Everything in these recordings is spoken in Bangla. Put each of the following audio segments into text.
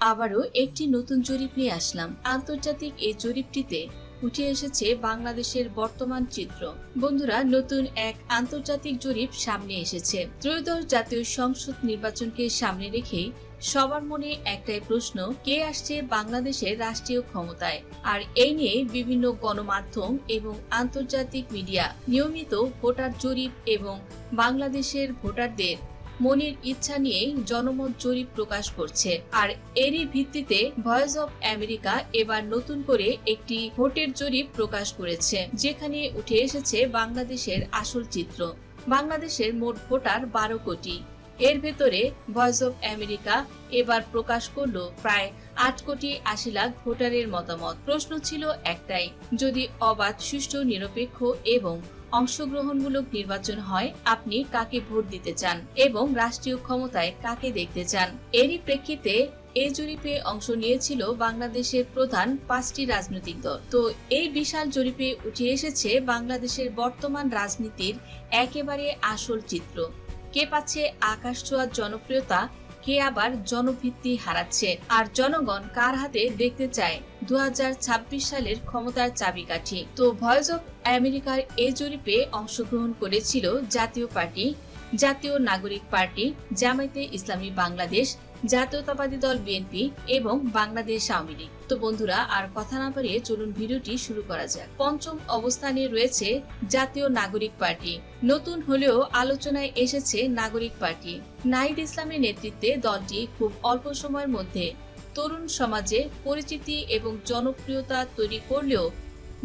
আবারও একটি নতুন জরিপ নিয়ে আসলাম। আন্তর্জাতিক এই জরিপটিতে উঠে এসেছে বাংলাদেশের বর্তমান চিত্র। বন্ধুরা, নতুন এক আন্তর্জাতিক জরিপ সামনে এসেছে। ত্রয়োদশ জাতীয় সংসদ নির্বাচনকে সামনে রেখেই সবার মনে একটাই প্রশ্ন, কে আসছে বাংলাদেশের রাষ্ট্রীয় ক্ষমতায়? আর এই নিয়ে বিভিন্ন গণমাধ্যম এবং আন্তর্জাতিক মিডিয়া নিয়মিত ভোটার জরিপ এবং বাংলাদেশের ভোটারদের মনের ইচ্ছা নিয়ে জনমত জরিপ প্রকাশ করছে। আর এরই ভিত্তিতে ভয়েস অফ আমেরিকা এবার নতুন করে একটি ভোটের জরিপ প্রকাশ করেছে, যেখানে উঠে এসেছে বাংলাদেশের আসল চিত্র। বাংলাদেশের মোট ভোটার বারো কোটি। এর ভেতরে ভয়েস অফ আমেরিকা এবার প্রকাশ করল প্রায় আট কোটি আশি লাখ ভোটারের মতামত। প্রশ্ন ছিল একটাই, যদি অবাধ, সুষ্ঠু, নিরপেক্ষ এবং অংশগ্রহণমূলক নির্বাচন হয়, আপনি কাকে ভোট দিতে চান এবং রাষ্ট্রীয় ক্ষমতায় কাকে দেখতে চান? এরই প্রেক্ষিতে এই জরিপে অংশ নিয়েছিল বাংলাদেশের প্রধান পাঁচটি রাজনৈতিক দল। তো এই বিশাল জরিপে উঠে এসেছে বাংলাদেশের বর্তমান রাজনীতির একেবারে আসল চিত্র। কে পাচ্ছে আকাশ ছোঁয়ার জনপ্রিয়তা কে আবার জনভিত্তি হারাচ্ছে? আর জনগণ কার হাতে দেখতে চায়? দু হাজার ছাব্বিশ সালের ক্ষমতার চাবিকাঠি। তো ভয়েস অফ আমেরিকার এই জরিপে অংশগ্রহণ করেছিল জাতীয় পার্টি, জাতীয় নাগরিক পার্টি, জামায়াতে ইসলামী বাংলাদেশ জাতীয়তাবাদী দল বিএনপি এবং বাংলাদেশ আওয়ামী লীগ। তো বন্ধুরা, আর কথা না বাড়িয়ে চলুন ভিডিওটি শুরু করা যাক। পঞ্চম অবস্থানে রয়েছে জাতীয় নাগরিক পার্টি। নতুন হলেও আলোচনায় এসেছে নাগরিক পার্টি। নাহিদ ইসলামের নেতৃত্বে দলটি খুব অল্প সময়ের মধ্যে তরুণ সমাজে পরিচিতি এবং জনপ্রিয়তা তৈরি করলেও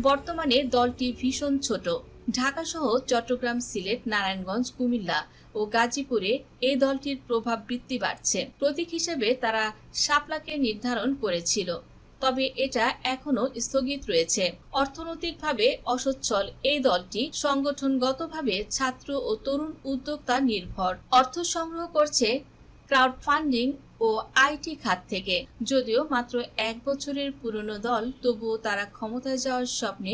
বর্তমানে দলটি ভীষণ ছোট। ঢাকা সহ চট্টগ্রাম, সিলেট, নারায়ণগঞ্জ, কুমিল্লা ও গাজীপুরে এই দলটির প্রভাব বৃদ্ধি বাড়ছে প্রতীক হিসেবে তারা শাপলাকে নির্ধারণ করেছিল, তবে এটা এখনও স্থগিত রয়েছে। অর্থনৈতিকভাবে অসচ্ছল এই দলটি সংগঠনগতভাবে ছাত্র ও তরুণ উদ্যোক্তা নির্ভর। অর্থ সংগ্রহ করছে ক্রাউড ফান্ডিং ও আইটি খাত থেকে। যদিও মাত্র এক বছরের পুরনো দল, তবুও তারা ক্ষমতায় যাওয়ার স্বপ্নে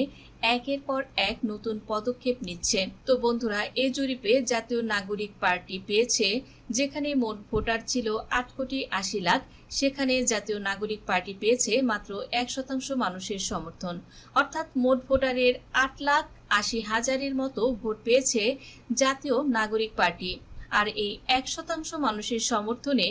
একের পর এক নতুন পদক্ষেপ নিচ্ছে। তো বন্ধুরা এই জরিপে জাতীয় নাগরিক পার্টি পেয়েছে, যেখানে মোট ভোটার ছিল আট কোটি আশি লাখ। সেখানে জাতীয় নাগরিক পার্টি পেয়েছে মাত্র এক শতাংশ মানুষের সমর্থন। অর্থাৎ মোট ভোটারের আট লাখ আশি হাজারের মতো ভোট পেয়েছে জাতীয় নাগরিক পার্টি। আর এই এক শতাংশ মানুষের সমর্থনে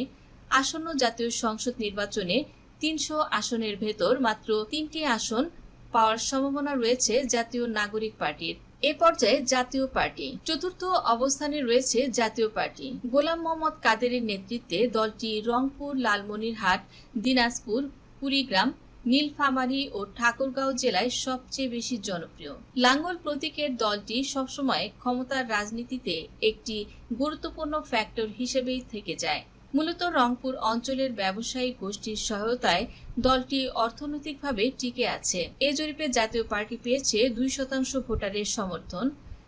আসন্ন জাতীয় সংসদ নির্বাচনে তিনশো আসনের ভেতর মাত্র তিনটি আসন পাওয়ার সম্ভাবনা রয়েছে জাতীয় নাগরিক পার্টির। এ পর্যায়ে জাতীয় পার্টি। চতুর্থ অবস্থানে রয়েছে জাতীয় পার্টি। গোলাম মোহাম্মদ কাদেরের নেতৃত্বে দলটি রংপুর, লালমনিরহাট, দিনাজপুর, কুড়িগ্রাম, নীলফামারী ও ঠাকুরগাঁও জেলায় সবচেয়ে বেশি জনপ্রিয়। লাঙ্গল প্রতীকের দলটি সবসময় ক্ষমতার রাজনীতিতে একটি গুরুত্বপূর্ণ ফ্যাক্টর হিসেবেই থেকে যায়। মূলত রংপুর অঞ্চলের ব্যবসায়ী গোষ্ঠীর সহায়তায় দলটি অর্থনৈতিকভাবে টিকে আছে। এ জরিপে জাতীয় পার্টি পেয়েছে দুই শতাংশ ভোটারের সমর্থন,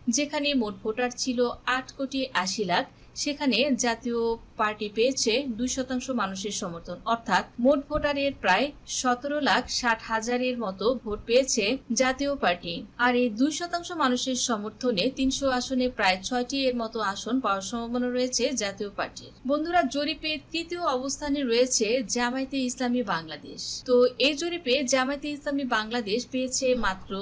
যেখানে মোট ভোটার ছিল আট কোটি আশি লাখ। সেখানে জাতীয় পার্টি পেয়েছে দুই শতাংশ মানুষের সমর্থন। অর্থাৎ মোট ভোটারের প্রায় সতেরো লাখ ষাট হাজারের মতো ভোট পেয়েছে জাতীয় পার্টি। আর এই দুই শতাংশ মানুষের সমর্থনে তিনশো আসনে প্রায় ছয়টি এর মতো আসন পাওয়ার সম্ভাবনা রয়েছে জাতীয় পার্টির। বন্ধুরা, জরিপে তৃতীয় অবস্থানে রয়েছে জামায়াতে ইসলামী বাংলাদেশ। তো এই জরিপে জামায়াতে ইসলামী বাংলাদেশ পেয়েছে মাত্র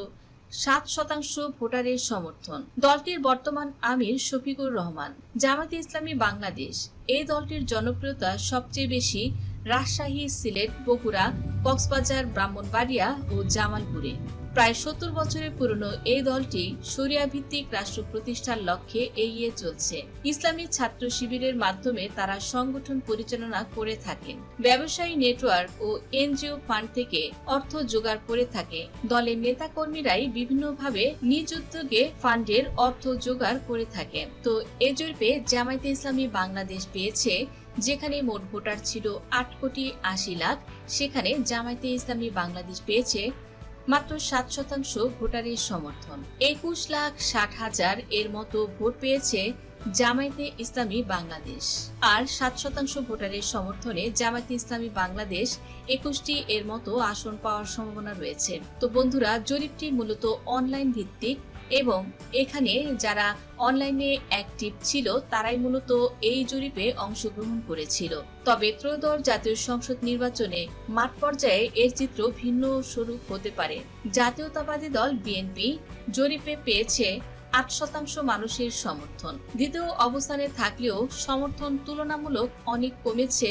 সাত শতাংশ ভোটারের সমর্থন। দলটির বর্তমান আমির শফিকুর রহমান। জামাতে ইসলামী বাংলাদেশ, এই দলটির জনপ্রিয়তা সবচেয়ে বেশি রাজশাহী, সিলেট, বগুড়া, কক্সবাজার, ব্রাহ্মণবাড়িয়া ও জামালপুরে। প্রায় সত্তর বছরের পুরনো এই দলটি শরিয়া ভিত্তিক রাষ্ট্র প্রতিষ্ঠার লক্ষ্যে এগিয়ে চলছে। ইসলামী ছাত্র শিবিরের মাধ্যমে তারা সংগঠন পরিচালনা করে থাকেন। ব্যবসায়ী নেটওয়ার্ক ও এনজিও ফান্ড থেকে অর্থ জোগাড় করে থাকে। দলের নেতাকর্মীরাই বিভিন্নভাবে নিজ উদ্যোগে ফান্ডের অর্থ জোগাড় করে থাকে। তো এ জরিপে জামায়াতে ইসলামী বাংলাদেশ পেয়েছে, যেখানে মোট ভোটার ছিল আট কোটি আশি লাখ। সেখানে জামায়াতে ইসলামী বাংলাদেশ পেয়েছে মাত্র সাত শতাংশ ভোটারের সমর্থন। একুশ লাখ ষাট হাজার এর মতো ভোট পেয়েছে জামায়াতে ইসলামী বাংলাদেশ। আর সাত শতাংশ ভোটারের সমর্থনে জামায়াতে ইসলামী বাংলাদেশ একুশটি এর মতো আসন পাওয়ার সম্ভাবনা রয়েছে। তো বন্ধুরা, জরিপটি মূলত অনলাইন ভিত্তিক এবং এখানে যারা অনলাইনে অ্যাক্টিভ ছিল, তারাই মূলত এই জরিপে অংশগ্রহণ করেছিল। তবে ত্রয়োদশ জাতীয় সংসদ নির্বাচনে মাঠ পর্যায়ে এর চিত্র ভিন্ন স্বরূপ হতে পারে। জাতীয়তাবাদী দল বিএনপি জরিপে পেয়েছে আট শতাংশ মানুষের সমর্থন। দ্বিতীয় অবস্থানে থাকলেও সমর্থন তুলনামূলক অনেক কমেছে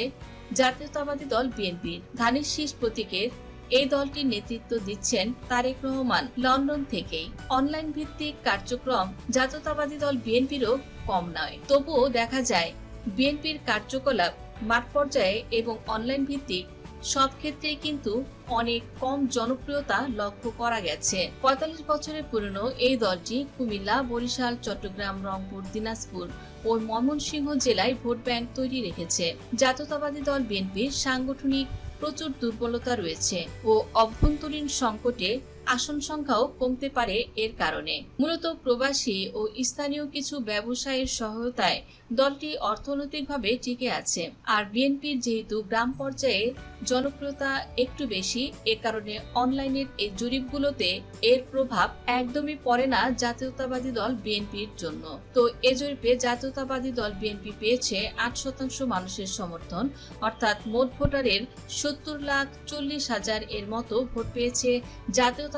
জাতীয়তাবাদী দল বিএনপির ধানের শীষ প্রতীকের এই দলটির নেতৃত্ব দিচ্ছেন তারেক রহমান লন্ডন থেকেই। অনলাইন ভিত্তিক কার্যক্রম জাতীয়তাবাদী দল বিএনপিরও কম নয়। তবুও দেখা যায়, বিএনপির কার্যকলাপ মাঠ পর্যায়ে এবং অনলাইন ভিত্তিক সব ক্ষেত্রেই কিন্তু অনেক কম জনপ্রিয়তা লক্ষ্য করা গেছে। পঁয়তাল্লিশ বছরের পুরনো এই দলটি কুমিল্লা, বরিশাল, চট্টগ্রাম, রংপুর, দিনাজপুর ও ময়মনসিংহ জেলায় ভোট ব্যাংক তৈরি রেখেছে। জাতীয়তাবাদী দল বিএনপির সাংগঠনিক প্রচুর দুর্বলতা রয়েছে ও অভ্যন্তরীণ সংকটে আসন সংখ্যাও কমতে পারে এর কারণে। মূলত প্রবাসী ও স্থানীয় কিছু ব্যবসায়ীর সহায়তায় দলটি অর্থনৈতিকভাবে টিকে আছে। আর বিএনপির যেহেতু গ্রাম পর্যায়ে জনপ্রিয়তা একটু বেশি, এ কারণে অনলাইনের এই জরিপগুলোতে এর প্রভাব একদমই পড়ে না জাতীয়তাবাদী দল বিএনপির জন্য। তো এ জরিপে জাতীয়তাবাদী দল বিএনপি পেয়েছে আট শতাংশ মানুষের সমর্থন, অর্থাৎ মোট ভোটারের সত্তর লাখ চল্লিশ হাজার এর মতো ভোট পেয়েছে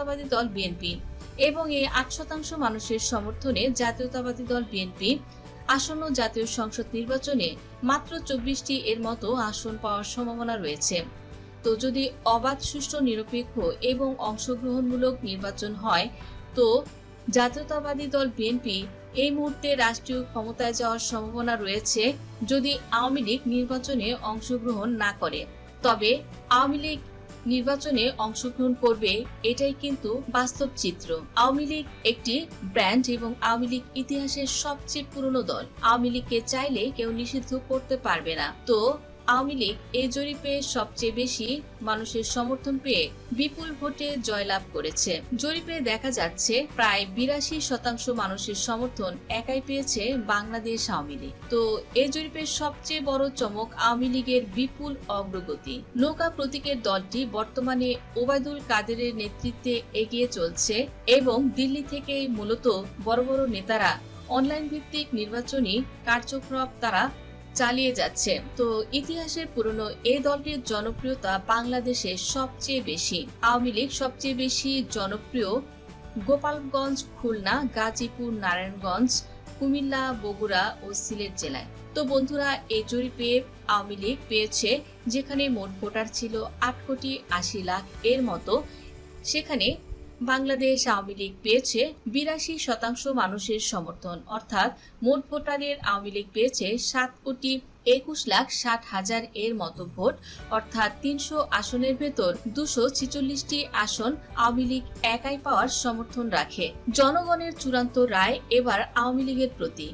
জাতীয়তাবাদী দল বিএনপি এবং এই আট শতাংশ মানুষের সমর্থনে জাতীয়তাবাদী দল বিএনপি আসন্ন জাতীয় সংসদ নির্বাচনে মাত্র চব্বিশটি এর মতো আসন পাওয়ার সম্ভাবনা রয়েছে। তো যদি অবাধ, সুষ্ঠু, নিরপেক্ষ এবং অংশগ্রহণমূলক নির্বাচন হয়, তো জাতীয়তাবাদী দল বিএনপি এই মুহূর্তে রাষ্ট্রীয় ক্ষমতায় যাওয়ার সম্ভাবনা রয়েছে যদি আওয়ামী লীগ নির্বাচনে অংশগ্রহণ না করে। তবে আওয়ামী লীগ নির্বাচনে অংশগ্রহণ করবে, এটাই কিন্তু বাস্তব চিত্র। আওয়ামী লীগ একটি ব্র্যান্ড এবং আওয়ামী লীগ ইতিহাসের সবচেয়ে পুরনো দল। আওয়ামী লীগকে চাইলে কেউ নিষিদ্ধ করতে পারবে না। তো আওয়ামী লীগ এই জরিপে সবচেয়ে বেশি মানুষের সমর্থন পেয়ে বিপুল ভোটে জয়লাভ করেছে। জরিপে দেখা যাচ্ছে, প্রায় বিরাশি শতাংশ মানুষের সমর্থন একাই পেয়েছে বাংলাদেশ আওয়ামী লীগ। তো এই জরিপের সবচেয়ে বড় চমক আওয়ামী লীগের বিপুল অগ্রগতি। নৌকা প্রতীকের দলটি বর্তমানে ওবায়দুল কাদেরের নেতৃত্বে এগিয়ে চলছে এবং দিল্লি থেকে মূলত বড় বড় নেতারা অনলাইন ভিত্তিক নির্বাচনী কার্যক্রম তারা চালিয়ে যাচ্ছে। তো ইতিহাসের পুরনো এই দলটির জনপ্রিয়তা বাংলাদেশে সবচেয়ে বেশি। আওয়ামী লীগ সবচেয়ে বেশি জনপ্রিয় গোপালগঞ্জ, খুলনা, গাজীপুর, নারায়ণগঞ্জ, কুমিল্লা, বগুড়া ও সিলেট জেলায়। তো বন্ধুরা এই জরিপে আওয়ামী লীগ পেয়েছে যেখানে মোট ভোটার ছিল আট কোটি আশি লাখ এর মতো। সেখানে বাংলাদেশ আওয়ামী লীগ পেয়েছে বিরাশি শতাংশ মানুষের সমর্থন। অর্থাৎ মোট ভোটারের আওয়ামী লীগ পেয়েছে সাত কোটি একুশ লাখ ষাট হাজার এর মতো ভোট। অর্থাৎ তিনশো আসনের ভেতর দুশো ছিচল্লিশটি আসন আওয়ামী লীগ একাই পাওয়ার সমর্থন রাখে। জনগণের চূড়ান্ত রায় এবার আওয়ামী লীগের প্রতি।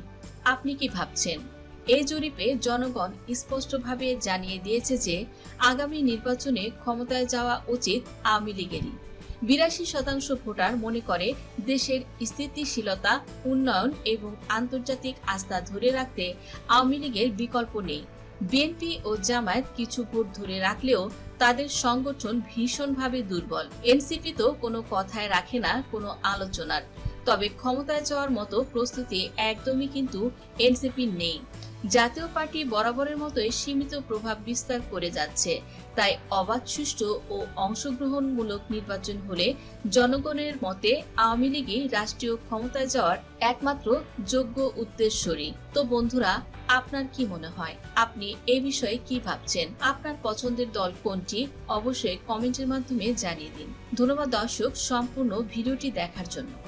আপনি কি ভাবছেন? এই জরিপে জনগণ স্পষ্টভাবে জানিয়ে দিয়েছে যে, আগামী নির্বাচনে ক্ষমতায় যাওয়া উচিত আওয়ামী লীগেরই। বিরাশি শতাংশ ভোটার মনে করে দেশের স্থিতিশীলতা, উন্নয়ন এবং আন্তর্জাতিক আস্থা ধরে রাখতে আওয়ামী লীগের বিকল্প নেই। বিএনপি ও জামায়াত কিছু ভোট ধরে রাখলেও তাদের সংগঠন ভীষণভাবে দুর্বল। এনসিপি তো কোনো কথায় রাখে না, কোনো আলোচনার। তবে ক্ষমতায় যাওয়ার মতো প্রস্তুতি একদমই কিন্তু এনসিপি নেই। জাতীয় পার্টি বরাবরের মতোই সীমিত প্রভাব বিস্তার করে যাচ্ছে। তাই অবাধ, সুষ্ঠু ও অংশগ্রহণমূলক নির্বাচন হলে জনগণের মতে আওয়ামী লীগই রাষ্ট্রীয় ক্ষমতায় যাওয়ার একমাত্র যোগ্য উদ্দেশ্যরই তো বন্ধুরা, আপনার কি মনে হয়? আপনি এ বিষয়ে কি ভাবছেন? আপনার পছন্দের দল কোনটি? অবশ্যই কমেন্টের মাধ্যমে জানিয়ে দিন। ধন্যবাদ দর্শক, সম্পূর্ণ ভিডিওটি দেখার জন্য।